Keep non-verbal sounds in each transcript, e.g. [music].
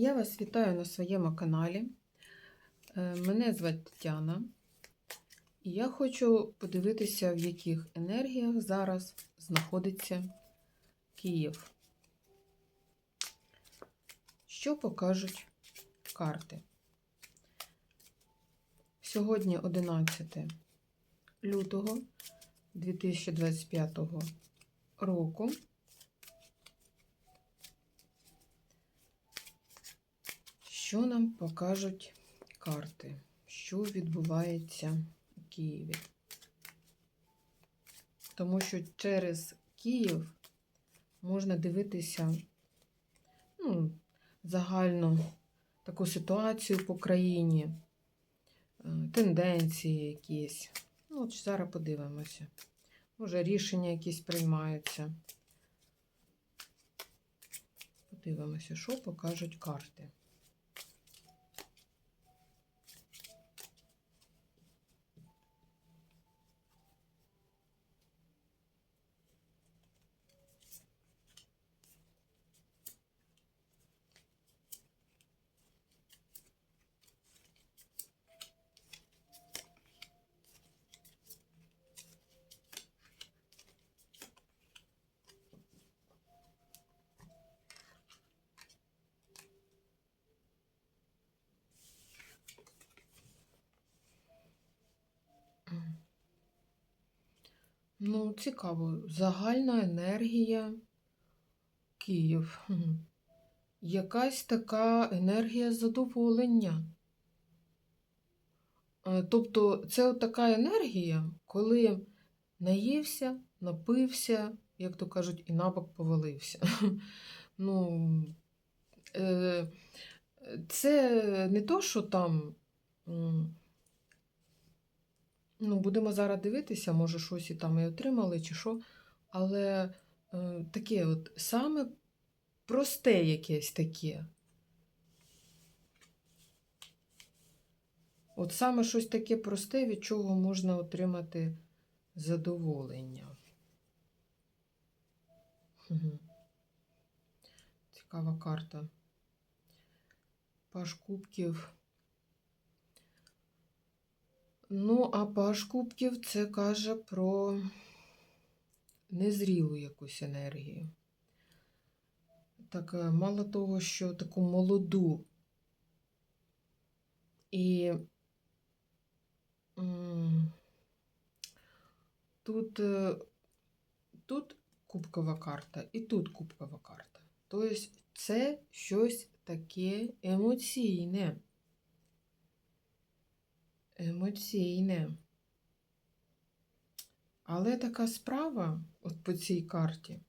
Я вас вітаю на своєму каналі. Е, Мене звати Тетяна. І я хочу подивитися, в яких енергіях зараз знаходиться Київ. Що покажуть карти? Сьогодні 11 лютого 2025 року. Що нам покажуть карти? Що відбувається у Києві? Тому що через Київ можна дивитися ну, загальну таку ситуацію по країні, е, тенденції якісь. Ну, от зараз подивимося. Може, рішення якісь приймаються. Подивимося, що покажуть карти. Ну, цікаво. Загальна енергія Київ. Якась така енергія задоволення. Е, Тобто, це така енергія, коли наївся, напився, як то кажуть, і набок повалився. [laughs] Ну, е, це не то, що там. Ну, будемо зараз дивитися, може, щось і там і отримали, чи що. Але е, таке от саме просте якесь таке. От саме щось таке просте, від чого можна отримати задоволення. Мгм. Цікава карта. Паш кубків. Ну, а паш кубків це каже про незрілу якусь енергію. Так, е, мало того, що таку молоду. І тут, е, тут кубкова карта і тут кубкова карта. Тобто це щось таке емоційне. Емоційне. Але така справа, от по цій карті,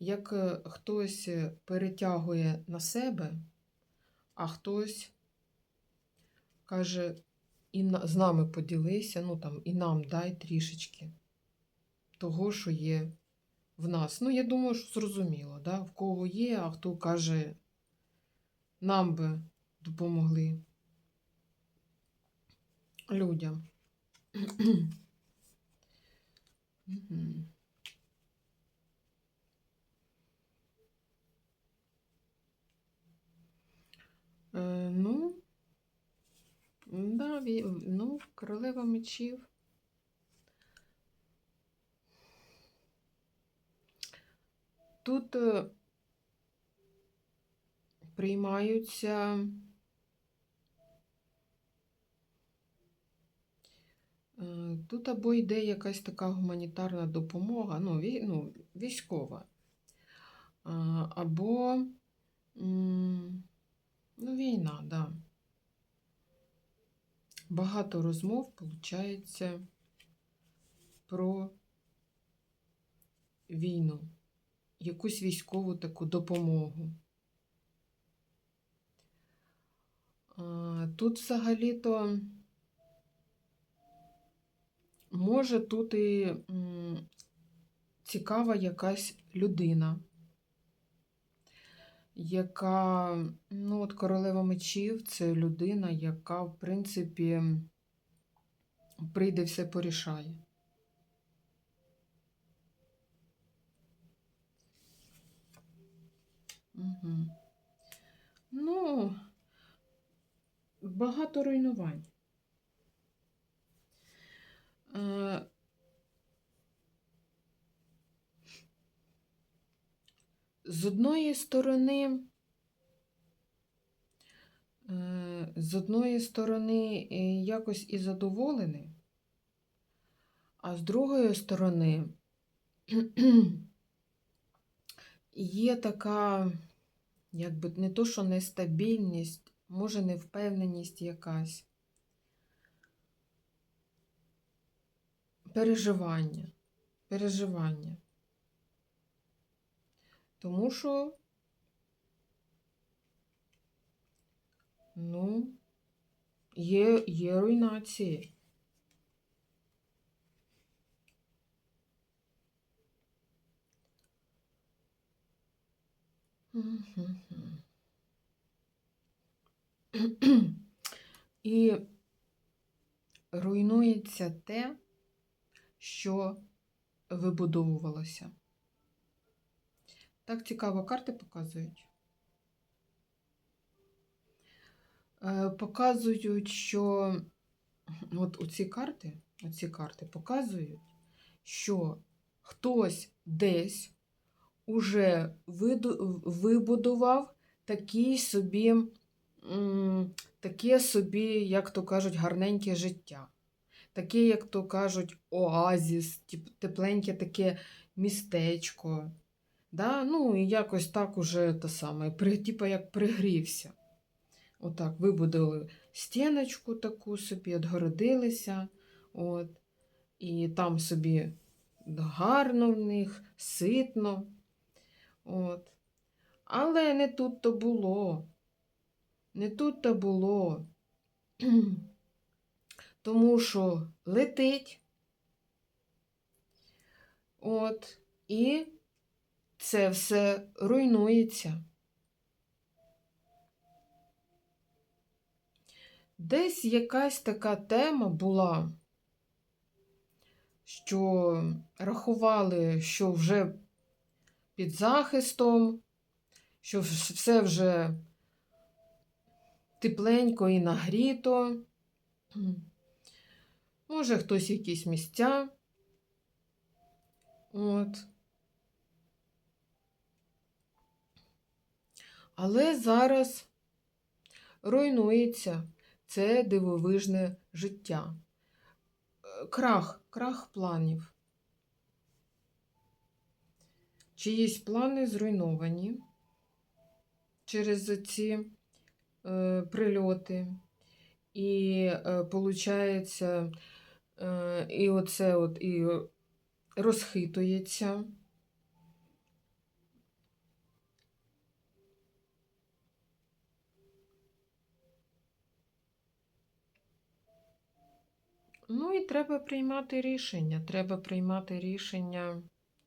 як е, хтось е, перетягує на себе, а хтось каже, і з нами поділися, ну там, і нам дай трішечки того, що є в нас. Ну, я думаю, що зрозуміло, да? в кого є, а хто каже, нам би допомогли людям. Е, ну, да, ну, королева мечів. Тут е, приймаються Тут або йде якась така гуманітарна допомога, ну, ну військова, або ну, війна, да. Багато розмов, виходить, про війну, якусь військову таку допомогу. Тут взагалі-то. Може, тут і цікава якась людина, яка, ну, от королева мечів це людина, яка, в принципі, прийде все порішає. Угу. Ну, багато руйнувань. Е, З одної сторони, е, з одної сторони, е, якось і задоволений, а з другої сторони, [clears throat] є така, якби не то, що нестабільність, може невпевненість якась, переживання, переживання. Тому що, ну, є, є руйнації. [clears throat] І руйнується те, що вибудовувалося. Так цікаво карти показують. Е, Показують, що от оці карти, оці карти показують, що хтось десь уже вибудував такий собі, таке собі, як то кажуть, гарненьке життя. Таке, як то кажуть, оазіс, тепленьке таке містечко. Да? Ну, і якось так уже те саме, при, типу як пригрівся. Отак, вибудували стіночку таку собі, отгородилися. От, і там собі гарно в них, ситно. От. Але не тут то було. Не тут то було. Тому що летить. От, і це все руйнується. Десь якась така тема була, що рахували, що вже під захистом, що все вже тепленько і нагріто. Може, хтось якісь місця. От. Але зараз руйнується це дивовижне життя. Крах, крах планів. Чиїсь плани зруйновані через ці е, прильоти. І е, получається, і оце от і розхитується. Ну і треба приймати рішення. Треба приймати рішення,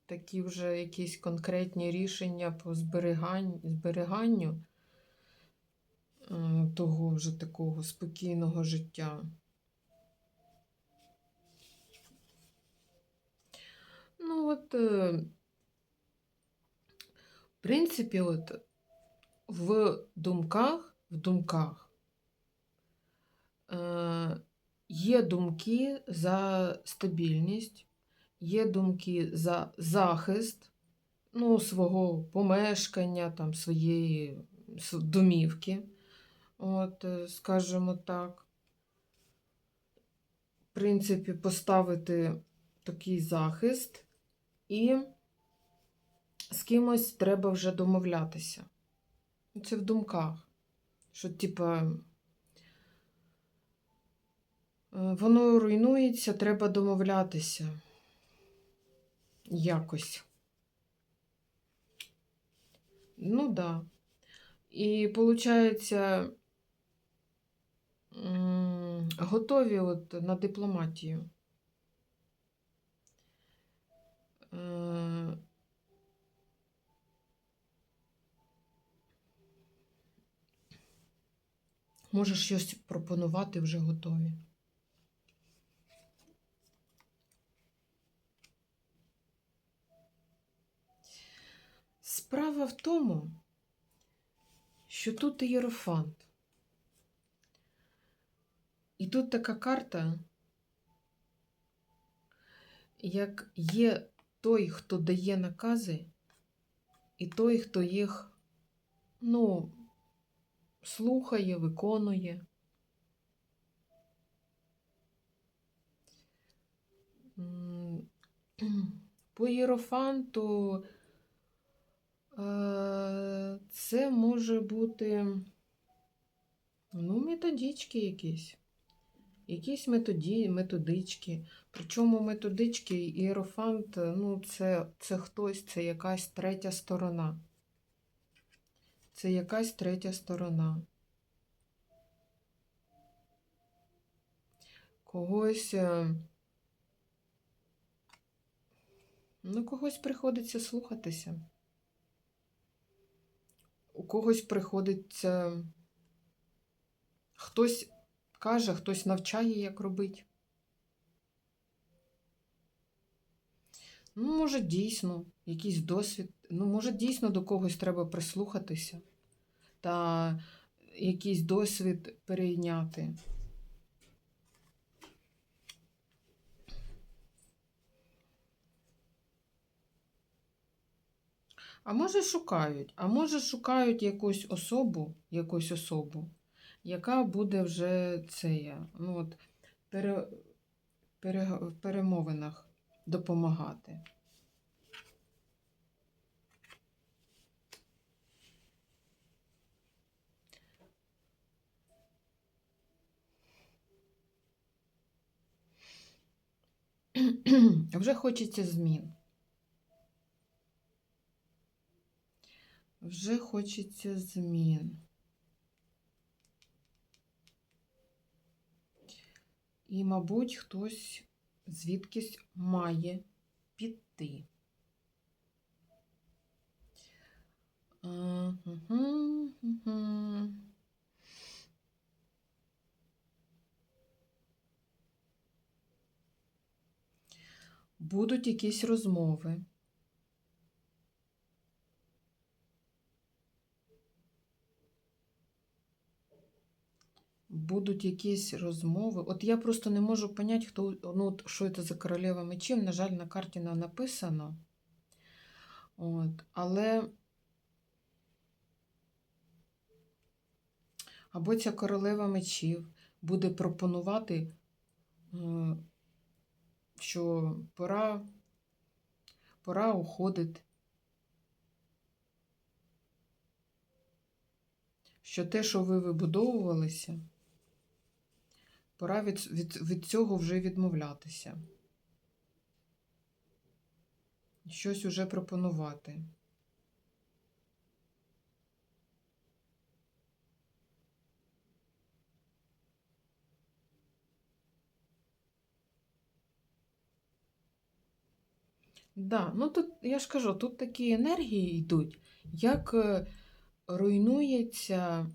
такі вже якісь конкретні рішення по зберіганню е, того вже такого спокійного життя. Ну, от, е, в принципі, от в думках, в думках е, є думки за стабільність, є думки за захист ну, свого помешкання, там, своєї домівки, от, е, скажімо так. В принципі, поставити такий захист, і з кимось треба вже домовлятися. Це в думках. Що, типа, е, воно руйнується, треба домовлятися. Якось. Ну, да. І виходить, готові от на дипломатію. Е, Можеш щось пропонувати, вже готові. Справа в тому, що тут ієрофант. І тут така карта, як є той, хто дає накази, і той, хто їх, ну, слухає, виконує. По іерофанту е, це може бути ну, методички якісь. Якісь методі, методички. Причому методички і іерофант, ну, це, це хтось, це якась третя сторона. Це якась третя сторона. Когось. е, Ну, когось приходиться слухатися. У когось приходиться. Хтось каже, хтось навчає, як робити. Ну, може, дійсно, якийсь досвід. Ну, може, дійсно до когось треба прислухатися та якийсь досвід перейняти. А може шукають, а може шукають якусь особу, якусь особу, яка буде вже це ну от, пере, пере, в перемовинах допомагати. Вже хочеться змін. Вже хочеться змін. І, мабуть, хтось звідкись має піти. Будуть якісь розмови. Будуть якісь розмови. От я просто не можу поняти, хто, ну, що це за королева мечів. На жаль, на карті не написано. От, але або ця королева мечів буде пропонувати, е, що пора, пора уходити. Що те, що ви вибудовувалися, пора від, від, від цього вже відмовлятися. Щось уже пропонувати. Да, ну тут, я ж кажу, тут такі енергії йдуть, як е, руйнується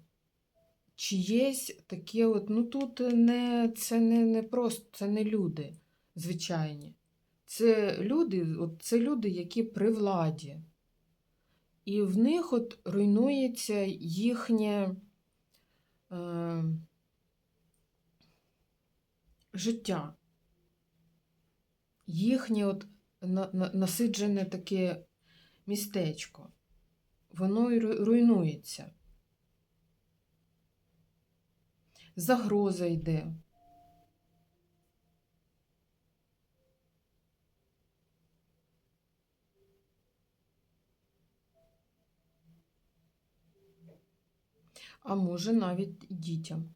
чиєсь таке от, ну тут не, це не, не просто, це не люди звичайні. Це люди, от, це люди, які при владі. І в них от руйнується їхнє е, життя. Їхнє от на, на, насиджене таке містечко. Воно руйнується. Загроза йде. А може навіть дітям.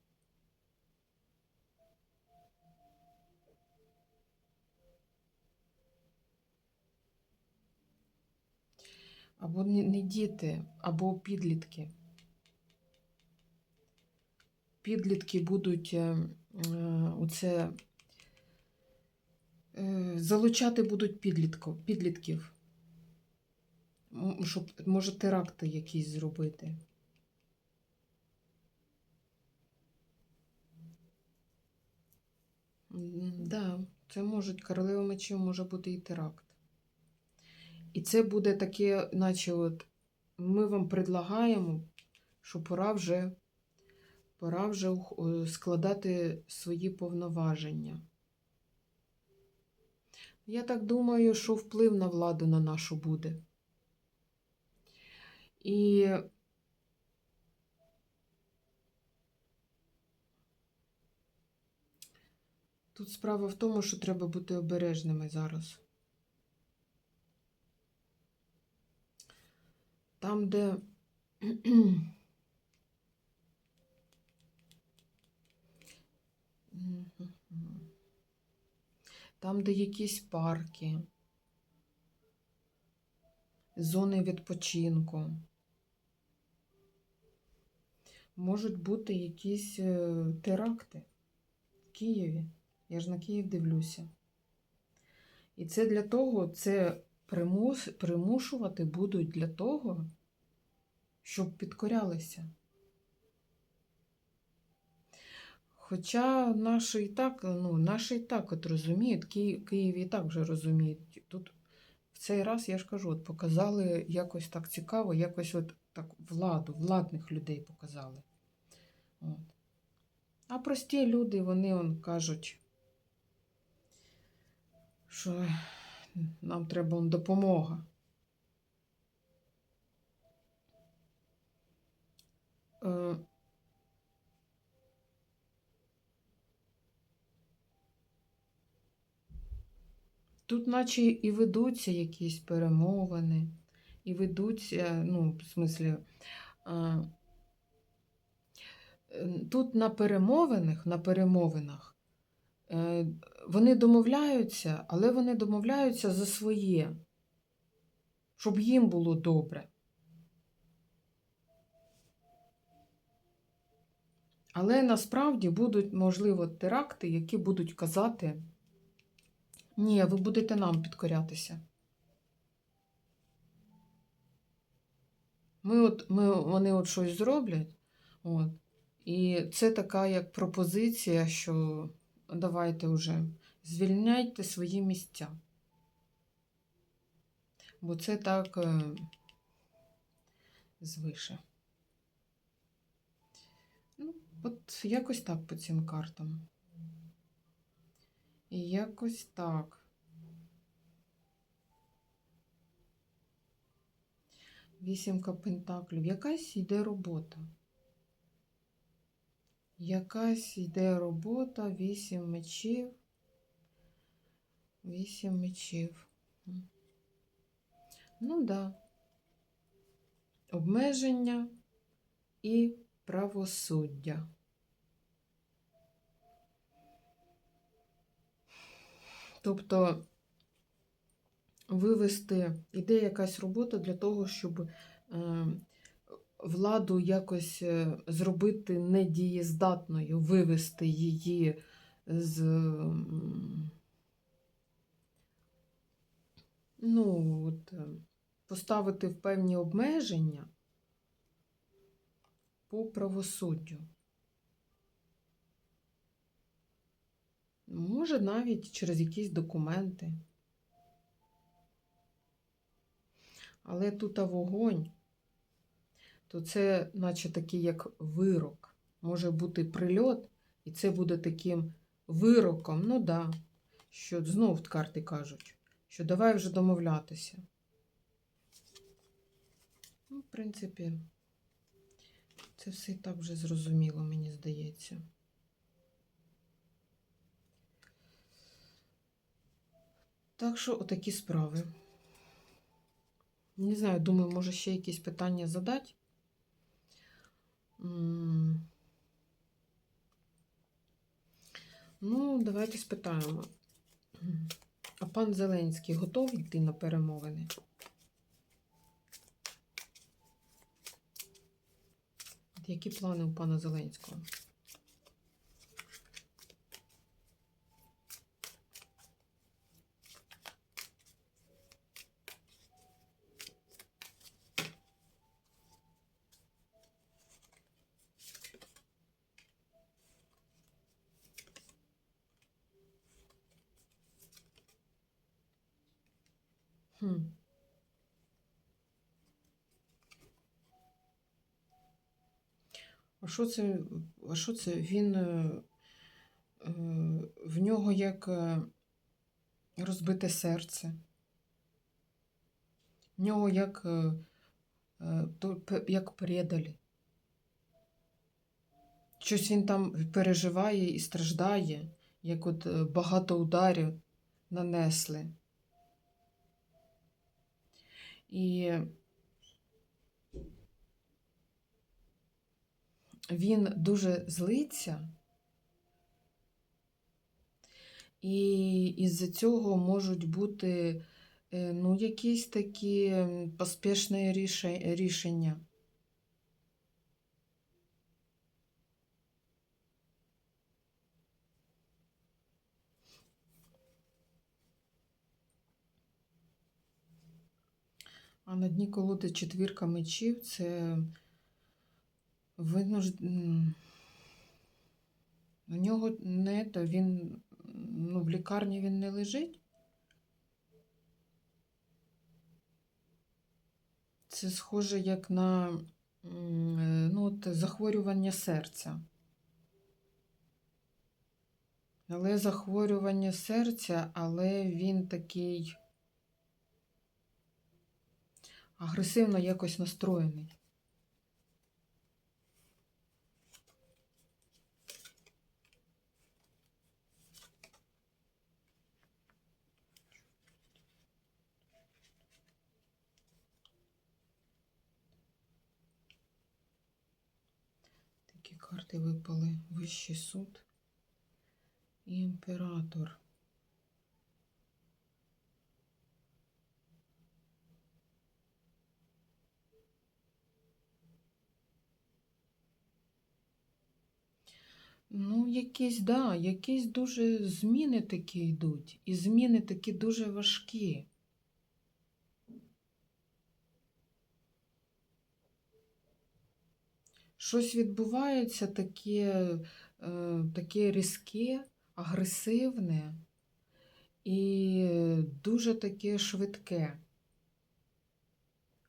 Або не, діти, або підлітки. Підлітки будуть е, е, оце, е, залучати будуть підлітків, щоб, може, теракти якісь зробити. Да, це можуть, королева мечів може бути і теракт. І це буде таке, наче от ми вам предлагаємо що пора вже, пора вже складати свої повноваження. Я так думаю, що вплив на владу на нашу буде. І тут справа в тому, що треба бути обережними зараз. Там, де там, де якісь парки, зони відпочинку, можуть бути якісь е, теракти в Києві. Я ж на Київ дивлюся. І це для того, це примус, примушувати будуть для того, щоб підкорялися. Хоча наші і так, ну, наші і так от розуміють, Київ, Київ і так вже розуміють. Тут в цей раз, я ж кажу, от показали якось так цікаво, якось от так владу, владних людей показали. От. А прості люди, вони он, кажуть, що нам треба он, допомога. Е, Тут наче і ведуться якісь перемовини, і ведуться, ну, в смислі, а, тут на перемовинах, на перемовинах е, вони домовляються, але вони домовляються за своє, щоб їм було добре. Але насправді будуть, можливо, теракти, які будуть казати. Ні, ви будете нам підкорятися. Ми от, ми, вони от щось зроблять. От, і це така як пропозиція, що давайте вже звільняйте свої місця. Бо це так е, звише. Ну, от якось так по цим картам. І якось так. Вісімка пентаклів. Якась йде робота. Якась йде робота, вісім мечів. Вісім мечів. Ну да. Обмеження і правосуддя. Тобто вивести, іде якась робота для того, щоб е, владу якось е, зробити недієздатною, вивести її з. Ну, от, е, поставити в певні обмеження по правосуддю. Може, навіть через якісь документи. Але тут а вогонь, то це, наче такий як вирок. Може бути прильот, і це буде таким вироком. Ну да, що знов карти кажуть, що давай вже домовлятися. Ну, в принципі, це все і так вже зрозуміло, мені здається. Так що отакі справи. Не знаю, думаю, може ще якісь питання задати. Ну, давайте спитаємо. А пан Зеленський готовий йти на перемовини? Які плани у пана Зеленського? Хм. А що це? А що це? Він е, е, в нього як е, розбите серце. В нього як, як предалі. Щось він там переживає і страждає, як от багато ударів нанесли. І він дуже злиться, і із-за цього можуть бути е, ну, якісь такі поспішні рішення. А на дні колоди четвірка мечів це м, У нього не то він ну, в лікарні він не лежить. Це схоже як на е, ну, от, захворювання серця. Але захворювання серця, але він такий агресивно якось настроєний. Такі випали. Вищий суд і імператор. Ну, якісь, да, якісь дуже зміни такі йдуть. І зміни такі дуже важкі. Щось відбувається таке, е, таке різке, агресивне і дуже таке швидке.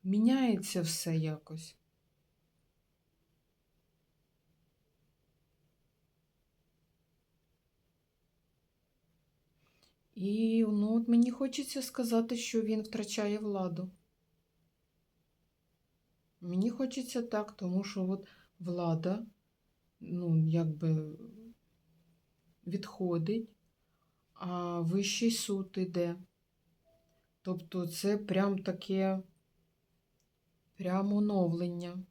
Міняється все якось. І ну, от мені хочеться сказати, що він втрачає владу. Мені хочеться так, тому що от влада, ну, якби відходить, а вищий суд іде. Тобто це прям таке прям оновлення.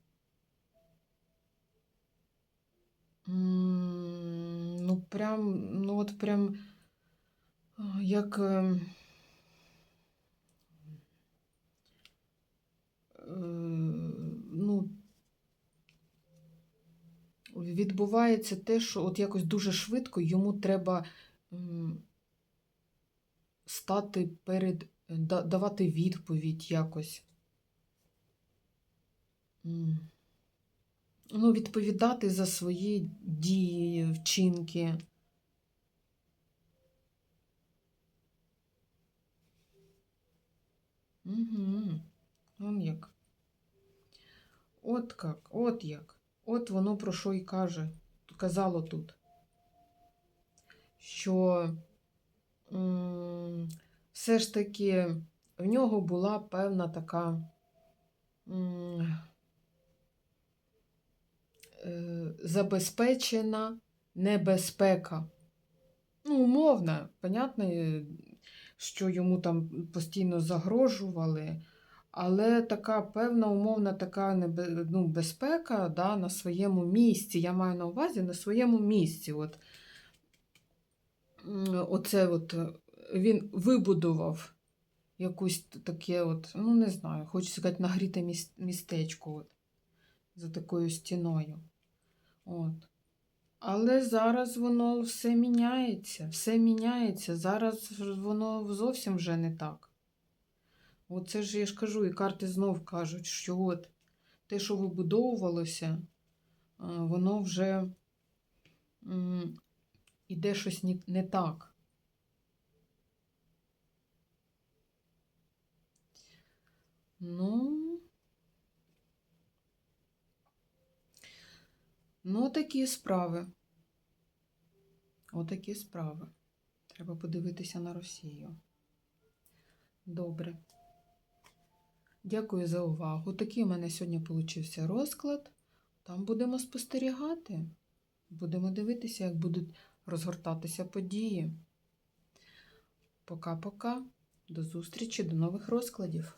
Ну, прям, ну от прям як. ем, е, ну, відбувається те, що от якось дуже швидко йому треба стати перед, давати відповідь якось. Ну, відповідати за свої дії, вчинки. Угу. Вон як. От як, от як. От воно про що і каже, казало тут. Що м, все ж таки в нього була певна така м, е, забезпечена небезпека. Ну, умовна, понятно, е, що йому там постійно загрожували, але така певна умовна така небе- ну, безпека да, на своєму місці. Я маю на увазі на своєму місці. От, оце от е, він вибудував якусь таке, от, ну не знаю, хочу сказати, нагріте містечко от, за такою стіною. От. Але зараз воно все міняється, все міняється. Зараз воно зовсім вже не так. Оце ж я ж кажу, і карти знов кажуть, що от те, що вибудовувалося, воно вже іде щось не так. Ну, Ну, такі справи. Отакі справи. Треба подивитися на Росію. Добре. Дякую за увагу. Такий у мене сьогодні получився розклад. Там будемо спостерігати. Будемо дивитися, як будуть розгортатися події. Пока-пока. До зустрічі, до нових розкладів.